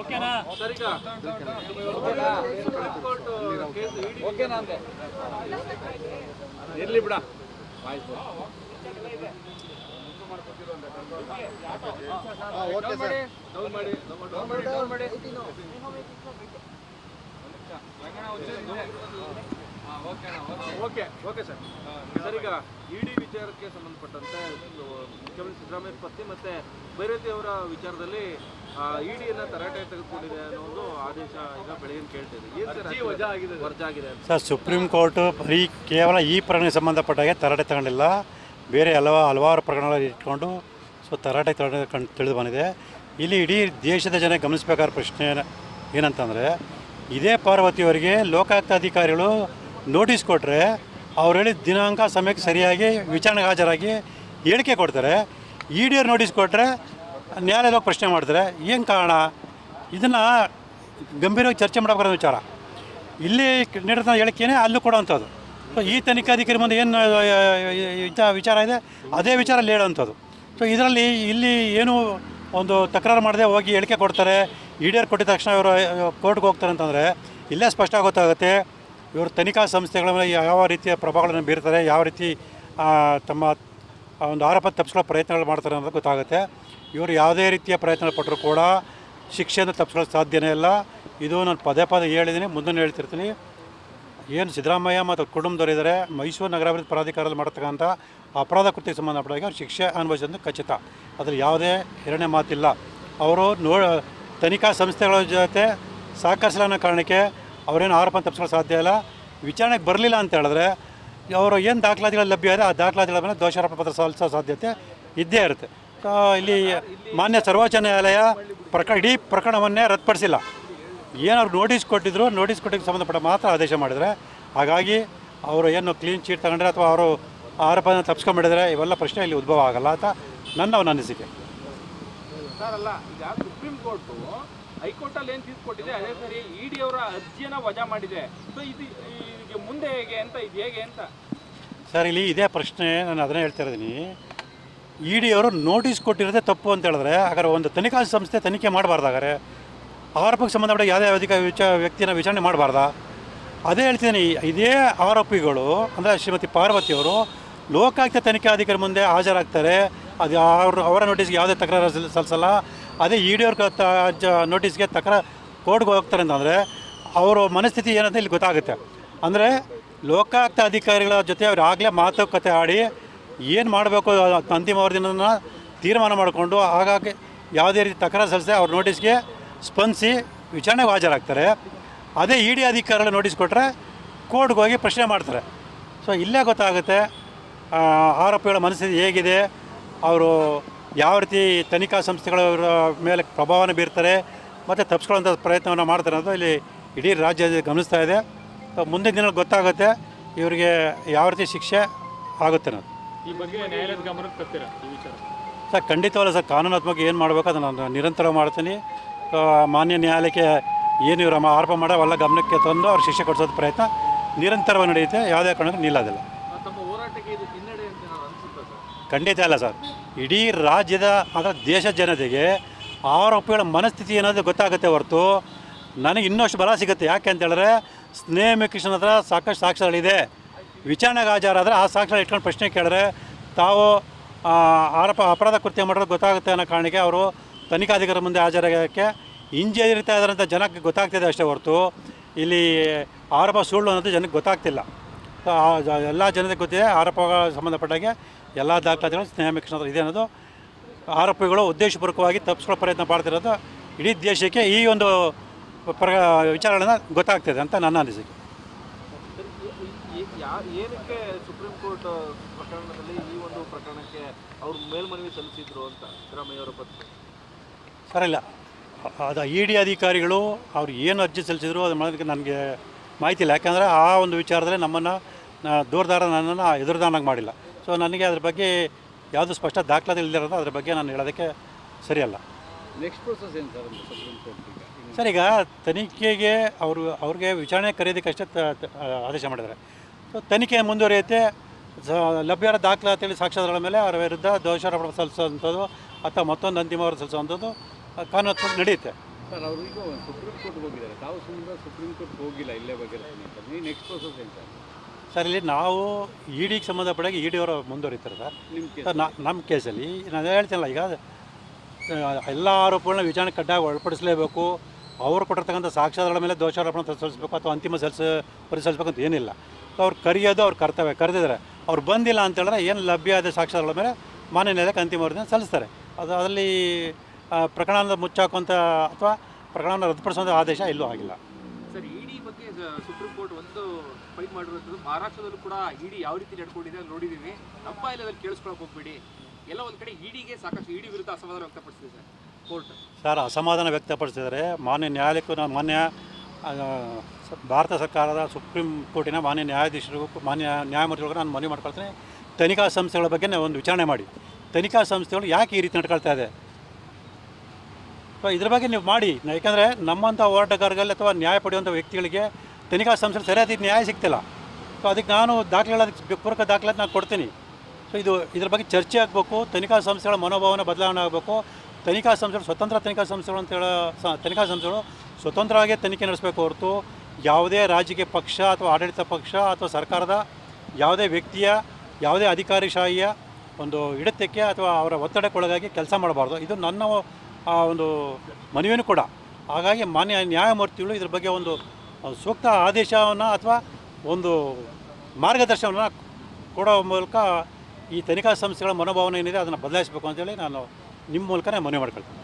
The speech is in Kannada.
ಓಕೆನಾ? ಓಕೆನಾ ಅಂದೆ. ಇರ್ಲಿ ಬಿಡ. ಆಯ್ತು. Okay sir. ಡೌನ್ ಮಾಡಿ. ಡೌನ್ ಮಾಡಿ. ಡೌನ್ ಮಾಡಿ. ಓಕೆ ಓಕೆ ಸರ್ ಸರ್ ಈಗ ಇಡಿ ವಿಚಾರಕ್ಕೆ ಸಂಬಂಧಪಟ್ಟಂತೆ ಮುಖ್ಯಮಂತ್ರಿ ಸಿದ್ದರಾಮಯ್ಯ ಪತ್ನಿ ಮತ್ತೆ ಭೈರತಿ ಅವರ ವಿಚಾರದಲ್ಲಿ ಇಡಿಯನ್ನ ತರಾಟೆ ತೆಗೆದುಕೊಂಡಿದೆ ಅನ್ನೋ ಒಂದು ಆದೇಶ ಈಗ ಬೆಳಗಿನ ಕೇಳ್ತಿದೆ ವಜಾ ಆಗಿದೆ ವಜಾ ಆಗಿದೆ ಸರ್ ಸುಪ್ರೀಂ ಕೋರ್ಟ್ ಬರೀ ಕೇವಲ ಈ ಪ್ರಕರಣಕ್ಕೆ ಸಂಬಂಧಪಟ್ಟಾಗೆ ತರಾಟೆ ತಗೊಂಡಿಲ್ಲ. ಬೇರೆ ಹಲವ ಹಲವಾರು ಪ್ರಕರಣಗಳಲ್ಲಿ ಇಟ್ಕೊಂಡು ಸೊ ತರಾಟೆ ತಗೊಂಡು ಕಂಡು ತಿಳಿದು ಬಂದಿದೆ. ಇಲ್ಲಿ ಇಡೀ ದೇಶದ ಜನ ಗಮನಿಸಬೇಕಾದ ಪ್ರಶ್ನೆ ಏನ- ಏನಂತಂದರೆ ಇದೇ ಪಾರ್ವತಿಯವರಿಗೆ ಲೋಕಾಯುಕ್ತ ಅಧಿಕಾರಿಗಳು ನೋಟಿಸ್ ಕೊಟ್ಟರೆ ಅವ್ರು ಹೇಳಿದ ದಿನಾಂಕ ಸಮಯಕ್ಕೆ ಸರಿಯಾಗಿ ವಿಚಾರಣೆಗೆ ಹಾಜರಾಗಿ ಹೇಳಿಕೆ ಕೊಡ್ತಾರೆ. ಇ ಡಿ ಅವ್ರು ನೋಟಿಸ್ ಕೊಟ್ಟರೆ ನ್ಯಾಯಾಲಯದಾಗ ಪ್ರಶ್ನೆ ಮಾಡ್ತಾರೆ. ಏನು ಕಾರಣ? ಇದನ್ನು ಗಂಭೀರವಾಗಿ ಚರ್ಚೆ ಮಾಡಬೇಕಾದ ವಿಚಾರ. ಇಲ್ಲಿ ನೀಡಿದ ಹೇಳಿಕೆನೇ ಅಲ್ಲೂ ಕೊಡೋವಂಥದ್ದು. ಸೊ ಈ ತನಿಖಾಧಿಕಾರಿ ಮುಂದೆ ಏನು ವಿಚಾರ ಇದೆ, ಅದೇ ವಿಚಾರ ಅಲ್ಲಿ ಹೇಳೋವಂಥದ್ದು. ಸೊ ಇದರಲ್ಲಿ ಇಲ್ಲಿ ಏನು ಒಂದು ತಕರಾರು ಮಾಡದೆ ಹೋಗಿ ಹೇಳಿಕೆ ಕೊಡ್ತಾರೆ. ಈಡೇರ್ ಕೊಟ್ಟಿದ ತಕ್ಷಣ ಇವರು ಕೋರ್ಟ್ಗೆ ಹೋಗ್ತಾರೆ ಅಂತಂದರೆ ಇಲ್ಲೇ ಸ್ಪಷ್ಟ ಗೊತ್ತಾಗುತ್ತೆ ಇವರು ತನಿಖಾ ಸಂಸ್ಥೆಗಳ ಮೇಲೆ ಯಾವ ರೀತಿಯ ಪ್ರಭಾವಗಳನ್ನು ಬೀರ್ತಾರೆ, ಯಾವ ರೀತಿ ತಮ್ಮ ಒಂದು ಆರೋಪ ತಪ್ಪಿಸ್ಕೊಳ್ಳೋ ಪ್ರಯತ್ನಗಳು ಮಾಡ್ತಾರೆ ಅನ್ನೋದು ಗೊತ್ತಾಗುತ್ತೆ. ಇವರು ಯಾವುದೇ ರೀತಿಯ ಪ್ರಯತ್ನ ಪಟ್ಟರು ಕೂಡ ಶಿಕ್ಷೆಯನ್ನು ತಪ್ಪಿಸ್ಕೊಳ್ಳೋ ಸಾಧ್ಯನೇ ಇಲ್ಲ. ಇದು ನಾನು ಪದೇ ಪದೇ ಹೇಳಿದ್ದೀನಿ ಮುಂದೆ ಹೇಳ್ತಿರ್ತೀನಿ. ಏನು ಸಿದ್ದರಾಮಯ್ಯ ಮತ್ತು ಕುಟುಂಬದವರು ಇದ್ದಾರೆ, ಮೈಸೂರು ನಗರಾಭಿವೃದ್ಧಿ ಪ್ರಾಧಿಕಾರದಲ್ಲಿ ಮಾಡತಕ್ಕಂಥ ಅಪರಾಧ ಕೃತ್ಯ ಸಂಬಂಧಪಟ್ಟಾಗಿ ಅವ್ರು ಶಿಕ್ಷೆ ಅನುಭವಿಸೋದು ಖಚಿತ. ಅದರಲ್ಲಿ ಯಾವುದೇ ಎರಡನೇ ಮಾತಿಲ್ಲ. ಅವರು ನೋ, ತನಿಖಾ ಸಂಸ್ಥೆಗಳ ಜೊತೆ ಸಹಕರಿಸಲನ್ನೋ ಕಾರಣಕ್ಕೆ ಅವರೇನು ಆರೋಪ ತಪ್ಪಿಸ್ಕೊಳ್ಳೋ ಸಾಧ್ಯ ಇಲ್ಲ. ವಿಚಾರಣೆಗೆ ಬರಲಿಲ್ಲ ಅಂತ ಹೇಳಿದ್ರೆ ಅವರು ಏನು ದಾಖಲಾತಿಗಳು ಲಭ್ಯ ಇದೆ, ಆ ದಾಖಲಾತಿಗಳ ಮೇಲೆ ದೋಷಾರೋಪ ಪತ್ರ ಸಲ್ಲಿಸೋ ಸಾಧ್ಯತೆ ಇದ್ದೇ ಇರುತ್ತೆ. ಇಲ್ಲಿ ಮಾನ್ಯ ಸರ್ವೋಚ್ಚ ನ್ಯಾಯಾಲಯ ಪ್ರಕರಣ ಇಡೀ ಪ್ರಕರಣವನ್ನೇ ರದ್ದುಪಡಿಸಿಲ್ಲ. ಏನಾದ್ರು ನೋಟಿಸ್ ಕೊಟ್ಟಿದ್ರು, ನೋಟಿಸ್ ಕೊಟ್ಟಿಗೆ ಸಂಬಂಧಪಟ್ಟ ಮಾತ್ರ ಆದೇಶ ಮಾಡಿದರೆ. ಹಾಗಾಗಿ ಅವರು ಏನು ಕ್ಲೀನ್ ಚೀಟ್ ತಗೊಂಡ್ರೆ ಅಥವಾ ಅವರು ಆರೋಪನ ತಪ್ಪಿಸ್ಕೊಂಡ್ಬಿಡಿದ್ರೆ ಇವೆಲ್ಲ ಪ್ರಶ್ನೆ ಇಲ್ಲಿ ಉದ್ಭವ ಆಗಲ್ಲ ಅಂತ ನನ್ನ ಅನಿಸಿಕೆ. ಸರ್ ಅಲ್ಲ ಈಗ ಹೈಕೋರ್ಟ್ ಅಲ್ಲಿ ಏನ್ ತೀರ್ಪು ಕೊಟ್ಟಿದೆ? ಅದೇ ಸರಿ ಇಡಿ ಅವರ ಅರ್ಜಿಯನ್ನ ವಜಾ ಮಾಡಿದೆ. ಸೊ ಇದು ಈಗ ಮುಂದೆ ಹೇಗೆ ಅಂತ, ಇದು ಹೇಗೆ ಅಂತ? ಸರ್, ಇಲ್ಲಿ ಇದೇ ಪ್ರಶ್ನೆ ನಾನು ಅದನ್ನೇ ಹೇಳ್ತಾ ಇದ್ದೀನಿ ಇ ಡಿ ಅವರು ನೋಟಿಸ್ ಕೊಟ್ಟಿರೋದೇ ತಪ್ಪು ಅಂತ ಹೇಳಿದ್ರೆ, ಹಾಗಾದ್ರೆ ಒಂದು ತನಿಖಾ ಸಂಸ್ಥೆ ತನಿಖೆ ಮಾಡಬಾರ್ದಾಗಾರೆ ಆರೋಪಕ್ಕೆ ಸಂಬಂಧಪಟ್ಟ ಯಾವುದೇ ಅಧಿಕ ವಿಚ ವ್ಯಕ್ತಿಯನ್ನು ವಿಚಾರಣೆ ಮಾಡಬಾರ್ದಾ? ಅದೇ ಹೇಳ್ತೀನಿ ಇದೇ ಆರೋಪಿಗಳು, ಅಂದರೆ ಶ್ರೀಮತಿ ಪಾರ್ವತಿಯವರು ಲೋಕಾಯುಕ್ತ ತನಿಖಾಧಿಕಾರಿ ಮುಂದೆ ಹಾಜರಾಗ್ತಾರೆ. ಅದು ಅವ್ರ ಅವರ ನೋಟಿಸ್ಗೆ ಯಾವುದೇ ತಕರಾರು ಸಲ್- ಸಲ್ಲಿಸಲ್ಲ ಅದೇ ಇ ಡಿ ಅವ್ರ ನೋಟಿಸ್ಗೆ ತಕರ ಕೋರ್ಟ್ಗೆ ಹೋಗ್ತಾರೆ ಅಂತಂದರೆ ಅವರ ಮನಸ್ಥಿತಿ ಏನಂತ ಇಲ್ಲಿ ಗೊತ್ತಾಗುತ್ತೆ. ಅಂದರೆ ಲೋಕಾಯುಕ್ತ ಅಧಿಕಾರಿಗಳ ಜೊತೆ ಅವ್ರು ಆಗಲೇ ಮಾತುಕತೆ ಆಡಿ ಏನು ಮಾಡಬೇಕು ಅಂತಿಮ ವರದಿನ ತೀರ್ಮಾನ ಮಾಡಿಕೊಂಡು ಹಾಗಾಗಿ ಯಾವುದೇ ರೀತಿ ತಕರಾರು ಸಲ್ಲಿಸದೆ ಅವ್ರ ನೋಟಿಸ್ಗೆ ಸ್ಪಂದಿಸಿ ವಿಚಾರಣೆಗೆ ಹಾಜರಾಗ್ತಾರೆ. ಅದೇ ಇ ಡಿ ಅಧಿಕಾರಿಗಳು ನೋಟಿಸ್ ಕೊಟ್ಟರೆ ಕೋರ್ಟ್ಗೆ ಹೋಗಿ ಪ್ರಶ್ನೆ ಮಾಡ್ತಾರೆ. ಸೊ ಇಲ್ಲೇ ಗೊತ್ತಾಗುತ್ತೆ ಆರೋಪಿಗಳ ಮನಸ್ಥಿತಿ ಹೇಗಿದೆ, ಅವರು ಯಾವ ರೀತಿ ತನಿಖಾ ಸಂಸ್ಥೆಗಳ ಮೇಲೆ ಪ್ರಭಾವನ ಬೀರ್ತಾರೆ ಮತ್ತು ತಪ್ಪಿಸ್ಕೊಳ್ಳೋಂಥ ಪ್ರಯತ್ನವನ್ನು ಮಾಡ್ತಾರೆ ಅನ್ನೋದು ಇಲ್ಲಿ ಇಡೀ ರಾಜ್ಯ ಗಮನಿಸ್ತಾ ಇದೆ. ಮುಂದಿನ ದಿನ ಗೊತ್ತಾಗುತ್ತೆ ಇವರಿಗೆ ಯಾವ ರೀತಿ ಶಿಕ್ಷೆ ಆಗುತ್ತೆ ಅನ್ನೋದು. ಈ ಬಗ್ಗೆ ನ್ಯಾಯಾಲಯದ ಗಮನಕ್ಕೆ ತರ್ತೀರಾ ಈ ವಿಚಾರ? ಸರ್ ಖಂಡಿತವಲ್ಲ ಸರ್ ಕಾನೂನಾತ್ಮಕ ಏನು ಮಾಡಬೇಕು ಅದನ್ನು ನಾನು ನಿರಂತರ ಮಾಡ್ತೀನಿ. ಮಾನ್ಯ ನ್ಯಾಯಾಲಯಕ್ಕೆ ಏನು ಇವರು ಆರೋಪ ಮಾಡೋ ಅವೆಲ್ಲ ಗಮನಕ್ಕೆ ತಂದು ಅವ್ರು ಶಿಕ್ಷೆ ಕೊಡಿಸೋದು ಪ್ರಯತ್ನ ನಿರಂತರವಾಗಿ ನಡೆಯುತ್ತೆ. ಯಾವುದೇ ಕಾರಣಕ್ಕೂ ನಿಲ್ಲೋದಿಲ್ಲ ತಮ್ಮ ಹೋರಾಟಕ್ಕೆ ಇದು ಹಿನ್ನಡೆ ಅಂತ ನಾನು ಅನ್ಸುತ್ತೆ ಸರ್ ಖಂಡಿತ ಅಲ್ಲ ಸರ್. ಇಡೀ ರಾಜ್ಯದ ಅಂದರೆ ದೇಶ ಜನತೆಗೆ ಆರೋಪಿಗಳ ಮನಸ್ಥಿತಿ ಏನಾದರೂ ಗೊತ್ತಾಗುತ್ತೆ ಹೊರತು ನನಗೆ ಇನ್ನಷ್ಟು ಬಲ ಸಿಗುತ್ತೆ. ಯಾಕೆ ಅಂತ ಹೇಳಿದ್ರೆ ಸ್ನೇಹ ಕೃಷ್ಣನ ಹತ್ರ ಸಾಕಷ್ಟು ಸಾಕ್ಷ್ಯಗಳಿದೆ. ವಿಚಾರಣೆಗೆ ಹಾಜರಾದರೆ ಆ ಸಾಕ್ಷ್ಯ ಇಟ್ಕೊಂಡು ಪ್ರಶ್ನೆ ಕೇಳಿದ್ರೆ ತಾವು ಆರೋಪ, ಅಪರಾಧ ಕೃತ್ಯ ಮಾಡೋದು ಗೊತ್ತಾಗುತ್ತೆ ಅನ್ನೋ ಕಾರಣಕ್ಕೆ ಅವರು ತನಿಖಾಧಿಕಾರಿ ಮುಂದೆ ಹಾಜರಾಗೋಕ್ಕೆ ಹಿಂಜರಿತಾ ಇದ್ದಾರಂಥ ಜನಕ್ಕೆ ಗೊತ್ತಾಗ್ತಿದೆ ಅಷ್ಟೇ ಹೊರತು. ಇಲ್ಲಿ ಆರೋಪ ಸುಳ್ಳು ಅನ್ನೋದು ಜನಕ್ಕೆ ಗೊತ್ತಾಗ್ತಿಲ್ಲ. ಎಲ್ಲ ಜನತೆ ಗೊತ್ತಿದೆ ಆರೋಪಗಳ ಸಂಬಂಧಪಟ್ಟಾಗೆ ಎಲ್ಲ ದಾಖಲಾತಿಗಳು ಸ್ನೇಹ ಇದೆ ಅನ್ನೋದು. ಆರೋಪಿಗಳು ಉದ್ದೇಶಪೂರ್ವಕವಾಗಿ ತಪ್ಪಿಸ್ಕೊಳ್ಳೋ ಪ್ರಯತ್ನ ಮಾಡ್ತಿರೋದು. ಇಡೀ ದೇಶಕ್ಕೆ ಈ ಒಂದು ಪ್ರ ವಿಚಾರಗಳನ್ನು ಗೊತ್ತಾಗ್ತಿದೆ ಅಂತ ನನ್ನ ಅನಿಸಿಕೆ. ಏನಕ್ಕೆ ಸುಪ್ರೀಂ ಕೋರ್ಟ್ ಪ್ರಕರಣದಲ್ಲಿ ಈ ಒಂದು ಪ್ರಕರಣಕ್ಕೆ ಅವರು ಮೇಲ್ಮನವಿ ಸಲ್ಲಿಸಿದ್ರು ಅಂತ ಸಿದ್ದರಾಮಯ್ಯವರ ಪತ್ನಿ? ಸರ್ ಇಲ್ಲ ಅದು ಇ ಡಿ ಅಧಿಕಾರಿಗಳು ಅವ್ರು ಏನು ಅರ್ಜಿ ಸಲ್ಲಿಸಿದ್ರು ಅದು ಮಾಡೋದಕ್ಕೆ ನನಗೆ ಮಾಹಿತಿ ಇಲ್ಲ. ಯಾಕಂದರೆ ಆ ಒಂದು ವಿಚಾರದಲ್ಲಿ ನಮ್ಮನ್ನು ದೂರದಾರ ನನ್ನನ್ನು ಎದುರುದಾನಾಗಿ ಮಾಡಿಲ್ಲ. ಸೊ ನನಗೆ ಅದ್ರ ಬಗ್ಗೆ ಯಾವುದು ಸ್ಪಷ್ಟ ದಾಖಲಾತಿ ಇಲ್ಲದಿರೋದು ಅದ್ರ ಬಗ್ಗೆ ನಾನು ಹೇಳೋದಕ್ಕೆ ಸರಿಯಲ್ಲ. ನೆಕ್ಸ್ಟ್ ಪ್ರೋಸೆಸ್ ಏನು ಸರ್ ಸುಪ್ರೀಂ ಕೋರ್ಟ್ ಈಗ? ಸರ್ ಈಗ ತನಿಖೆಗೆ ಅವರು ಅವ್ರಿಗೆ ವಿಚಾರಣೆ ಕರೆಯೋದಕ್ಕೆ ಅಷ್ಟೇ ತ- ತ- ಆದೇಶ ಮಾಡಿದ್ದಾರೆ. ಸೊ ತನಿಖೆ ಮುಂದುವರಿಯುತ್ತೆ. ಸ- ಲಭ್ಯರ ದಾಖಲಾತಿಯಲ್ಲಿ ಸಾಕ್ಷ್ಯಗಳ ಮೇಲೆ ಅವರ ವಿರುದ್ಧ ದೋಷಾರೋಪಣ ಸಲ್ಲಿಸುವಂಥದ್ದು ಅಥವಾ ಮತ್ತೊಂದು ಅಂತಿಮ ಅವರು ಸಲ್ಲಿಸುವಂಥದ್ದು ಕಾನೂನು ನಡೆಯುತ್ತೆ. ಸರ್ ಅವರು ಈಗ ಸುಪ್ರೀಂ ಕೋರ್ಟ್ ಹೋಗಿದ್ದಾರೆ. ತಾವು ಸುಮ್ಮನೆ ಸುಪ್ರೀಂ ಕೋರ್ಟ್ ಹೋಗಿಲ್ಲ ಇಲ್ಲೇ ಬಗ್ಗೆ ನೆಕ್ಸ್ಟ್ ಪ್ರೋಸೆಸ್ ಏನು ಸರ್? ಸರ್ ಇಲ್ಲಿ ನಾವು ಇಡಿಗೆ ಸಂಬಂಧಪಟ್ಟಾಗ ಇ ಡಿ ಅವರು ಮುಂದುವರಿತಾರೆ ಸರ್. ಸರ್ ನಾ ನಮ್ಮ ಕೇಸಲ್ಲಿ ನಾನು ಹೇಳ್ತೀನಲ್ಲ ಈಗ ಎಲ್ಲ ಆರೋಪಗಳನ್ನ ವಿಚಾರಣೆ ಕಡ್ಡಾಯ ಒಳಪಡಿಸಲೇಬೇಕು. ಅವ್ರು ಕೊಟ್ಟಿರ್ತಕ್ಕಂಥ ಸಾಕ್ಷ್ಯಾಧಾರಗಳ ಮೇಲೆ ದೋಷಾರೋಪಣ ಸಲ್ಲಿಸಬೇಕು ಅಥವಾ ಅಂತಿಮ ಸಲ್ಲಿಸ ಪರಿಸಲ್ಸ್ಬೇಕಂತ ಅಂತ ಏನಿಲ್ಲ. ಸೊ ಅವ್ರು ಕರೆಯೋದು ಅವ್ರು ಕರ್ತವ್ಯ ಕರೆದಿದ್ದಾರೆ. ಅವ್ರು ಬಂದಿಲ್ಲ ಅಂತ ಹೇಳಿದ್ರೆ ಏನು ಲಭ್ಯ ಆದ ಸಾಕ್ಷ್ಯಾಧಾರಗಳ ಮೇಲೆ ಮಾನ್ಯ ನೆಲೆಗೆ ಅಂತಿಮ ವರದಿನ ಸಲ್ಲಿಸ್ತಾರೆ. ಅದು ಅದರಲ್ಲಿ ಪ್ರಕರಣದ ಮುಚ್ಚಾಕುವಂಥ ಅಥವಾ ಪ್ರಕರಣವನ್ನು ರದ್ದುಪಡಿಸುವಂಥ ಆದೇಶ ಎಲ್ಲೂ ಆಗಿಲ್ಲ. ಇಡಿ ಬಗ್ಗೆ ಸುಪ್ರೀಂ ಕೋರ್ಟ್ ಒಂದು ಫೈಟ್ ಮಾಡಿರುವಂಥದ್ದು ಮಹಾರಾಷ್ಟ್ರದಲ್ಲೂ ಕೂಡ ಇಡಿ ಯಾವ ರೀತಿ ನಡ್ಕೊಂಡಿದೆ ನೋಡಿದ್ದೀವಿ. ನಮ್ಮ ಇಲ್ಲದಲ್ಲಿ ಕೇಳಿಸ್ಕೊಳಕ್ಕೆ ಹೋಗ್ಬೇಡಿ. ಎಲ್ಲ ಒಂದು ಕಡೆ ಇಡಿಗೆ ಸಾಕಷ್ಟು ಇಡಿ ವಿರುದ್ಧ ಅಸಮಾಧಾನ ವ್ಯಕ್ತಪಡಿಸಿದೆ ಸರ್. ಕೋರ್ಟ್. ಸರ್, ಅಸಮಾಧಾನ ವ್ಯಕ್ತಪಡಿಸಿದ್ದಾರೆ. ಮಾನ್ಯ ನ್ಯಾಯಾಲಯಕ್ಕೂ ನಾನು ಮಾನ್ಯ ಭಾರತ ಸರ್ಕಾರದ ಸುಪ್ರೀಂ ಕೋರ್ಟಿನ ಮಾನ್ಯ ನ್ಯಾಯಾಧೀಶರಿಗೂ ಮಾನ್ಯ ನ್ಯಾಯಮೂರ್ತಿಗಳಿಗೂ ನಾನು ಮನವಿ ಮಾಡ್ಕೊಳ್ತೇನೆ. ತನಿಖಾ ಸಂಸ್ಥೆಗಳ ಬಗ್ಗೆ ನಾವು ಒಂದು ವಿಚಾರಣೆ ಮಾಡಿ. ತನಿಖಾ ಸಂಸ್ಥೆಗಳು ಯಾಕೆ ಈ ರೀತಿ ನಡ್ಕೊಳ್ತಾ ಇದೆ? ಸೊ ಇದ್ರ ಬಗ್ಗೆ ನೀವು ಮಾಡಿ. ಯಾಕಂದರೆ ನಮ್ಮಂಥ ಹೋರಾಟಗಾರರಲ್ಲಿ ಅಥವಾ ನ್ಯಾಯ ಪಡೆಯುವಂಥ ವ್ಯಕ್ತಿಗಳಿಗೆ ತನಿಖಾ ಸಂಸ್ಥೆ ಸರಿಯಾದ ನ್ಯಾಯ ಸಿಗ್ತಿಲ್ಲ. ಸೊ ಅದಕ್ಕೆ ನಾನು ದಾಖಲೆಗಳ ಅದಕ್ಕೆ ಪೂರಕ ದಾಖಲೆ ನಾನು ಕೊಡ್ತೀನಿ. ಸೊ ಇದು ಇದ್ರ ಬಗ್ಗೆ ಚರ್ಚೆ ಆಗಬೇಕು, ತನಿಖಾ ಸಂಸ್ಥೆಗಳ ಮನೋಭಾವನೆ ಬದಲಾವಣೆ ಆಗಬೇಕು. ತನಿಖಾ ಸಂಸ್ಥೆಗಳು, ಸ್ವತಂತ್ರ ತನಿಖಾ ಸಂಸ್ಥೆಗಳು ಅಂತ ಹೇಳೋ ತನಿಖಾ ಸಂಸ್ಥೆಗಳು ಸ್ವತಂತ್ರವಾಗಿ ತನಿಖೆ ನಡೆಸಬೇಕು ಹೊರತು ಯಾವುದೇ ರಾಜಕೀಯ ಪಕ್ಷ ಅಥವಾ ಆಡಳಿತ ಪಕ್ಷ ಅಥವಾ ಸರ್ಕಾರದ ಯಾವುದೇ ವ್ಯಕ್ತಿಯ, ಯಾವುದೇ ಅಧಿಕಾರಿಶಾಹಿಯ ಒಂದು ಹಿಡಿತಕ್ಕೆ ಅಥವಾ ಅವರ ಒತ್ತಡಕ್ಕೊಳಗಾಗಿ ಕೆಲಸ ಮಾಡಬಾರ್ದು. ಇದು ನನ್ನ ಆ, ಒಂದು ಮನವಿಯನ್ನು ಕೂಡ. ಹಾಗಾಗಿ ಮಾನ್ಯ ನ್ಯಾಯಮೂರ್ತಿಗಳು ಇದ್ರ ಬಗ್ಗೆ ಒಂದು ಸೂಕ್ತ ಆದೇಶವನ್ನು ಅಥವಾ ಒಂದು ಮಾರ್ಗದರ್ಶನವನ್ನು ಕೊಡೋ ಮೂಲಕ ಈ ತನಿಖಾ ಸಂಸ್ಥೆಗಳ ಮನೋಭಾವನೆ ಏನಿದೆ ಅದನ್ನು ಬದಲಾಯಿಸಬೇಕು ಅಂತೇಳಿ ನಾನು ನಿಮ್ಮ ಮೂಲಕನೇ ಮನವಿ ಮಾಡ್ಕೊಳ್ತೀನಿ.